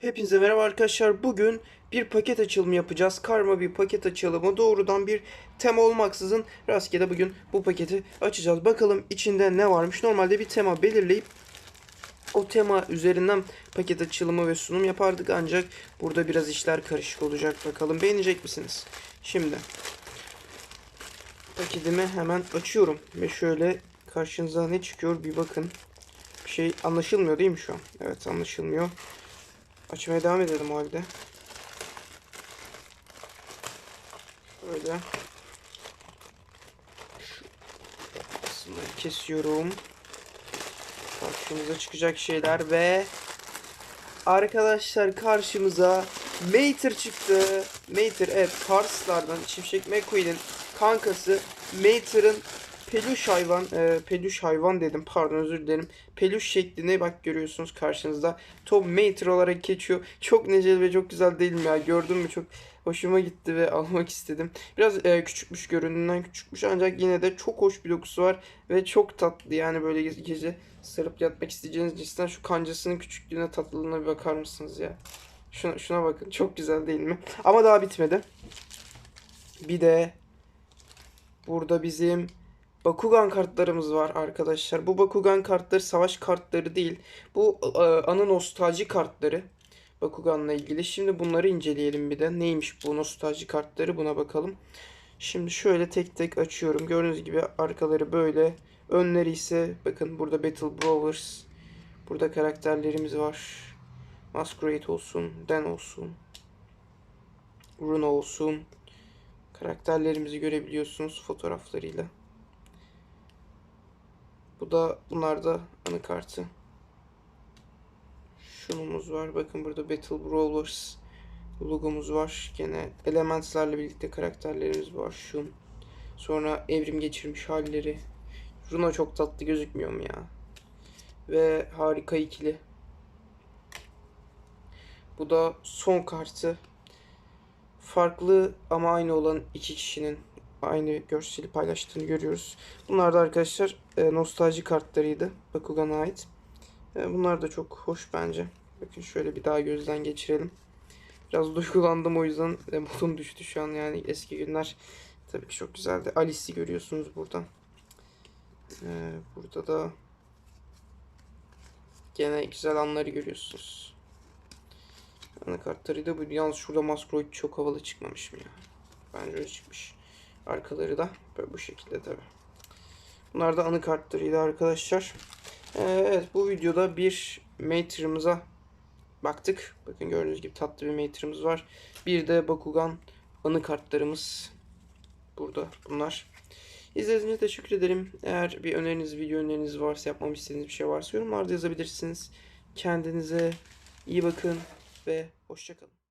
Hepinize merhaba arkadaşlar. Bugün bir paket açılımı yapacağız. Karma bir paket açılımı. Doğrudan bir tema olmaksızın rastgele bugün bu paketi açacağız. Bakalım içinde ne varmış. Normalde bir tema belirleyip o tema üzerinden paket açılımı ve sunum yapardık. Ancak burada biraz işler karışık olacak. Bakalım beğenecek misiniz? Şimdi paketimi hemen açıyorum. Ve şöyle karşınıza ne çıkıyor bir bakın. Bir şey anlaşılmıyor değil mi şu an? Evet anlaşılmıyor. Açmaya devam edelim o halde. Şöyle. Şu kesiyorum. Karşımıza çıkacak şeyler ve arkadaşlar karşımıza Mater çıktı. Mater evet Karslardan Şimşek McQueen'in kankası Mater'ın peluş hayvan e, peluş hayvan dedim pardon özür dilerim. Peluş şeklini bak görüyorsunuz karşınızda. Tom Mater olarak geçiyor. Çok neceli ve çok güzel değil mi ya. Gördün mü? Çok hoşuma gitti ve almak istedim. Biraz e, küçükmüş göründüğünden küçükmüş ancak yine de çok hoş bir dokusu var ve çok tatlı. Yani böyle ge- gece sarıp yatmak isteyeceğiniz cinsten şu kancasının küçüklüğüne tatlılığına bir bakar mısınız ya? Şuna, şuna bakın. Çok güzel değil mi? Ama daha bitmedi. Bir de burada bizim Bakugan kartlarımız var arkadaşlar. Bu Bakugan kartları savaş kartları değil. Bu e, anı nostalji kartları. Bakugan'la ilgili. Şimdi bunları inceleyelim bir de. Neymiş bu nostalji kartları buna bakalım. Şimdi şöyle tek tek açıyorum. Gördüğünüz gibi arkaları böyle. Önleri ise bakın burada Battle Brawlers. Burada karakterlerimiz var. Masquerade olsun. Den olsun. Rune olsun. Karakterlerimizi görebiliyorsunuz fotoğraflarıyla. Bu da bunlar da anı kartı. Şunumuz var. Bakın burada Battle Brawlers logomuz var. Gene elementlerle birlikte karakterlerimiz var. Şun. Sonra evrim geçirmiş halleri. Runa çok tatlı gözükmüyor mu ya? Ve harika ikili. Bu da son kartı. Farklı ama aynı olan iki kişinin aynı görseli paylaştığını görüyoruz. Bunlar da arkadaşlar e, nostalji kartlarıydı. Bakugan'a ait. E, bunlar da çok hoş bence. Bakın şöyle bir daha gözden geçirelim. Biraz duygulandım o yüzden e, modum düştü şu an yani eski günler tabii ki çok güzeldi. Alice'i görüyorsunuz buradan. E, burada da gene güzel anları görüyorsunuz. Ana kartları da bu. Yalnız şurada Masquerade çok havalı çıkmamış mı ya? Bence öyle çıkmış. Arkaları da böyle bu şekilde tabi. Bunlar da anı kartlarıydı arkadaşlar. Ee, evet bu videoda bir Mater'ımıza baktık. Bakın gördüğünüz gibi tatlı bir Mater'ımız var. Bir de Bakugan anı kartlarımız burada bunlar. İzlediğiniz için teşekkür ederim. Eğer bir öneriniz, video öneriniz varsa, yapmamı istediğiniz bir şey varsa yorumlarda yazabilirsiniz. Kendinize iyi bakın ve hoşçakalın.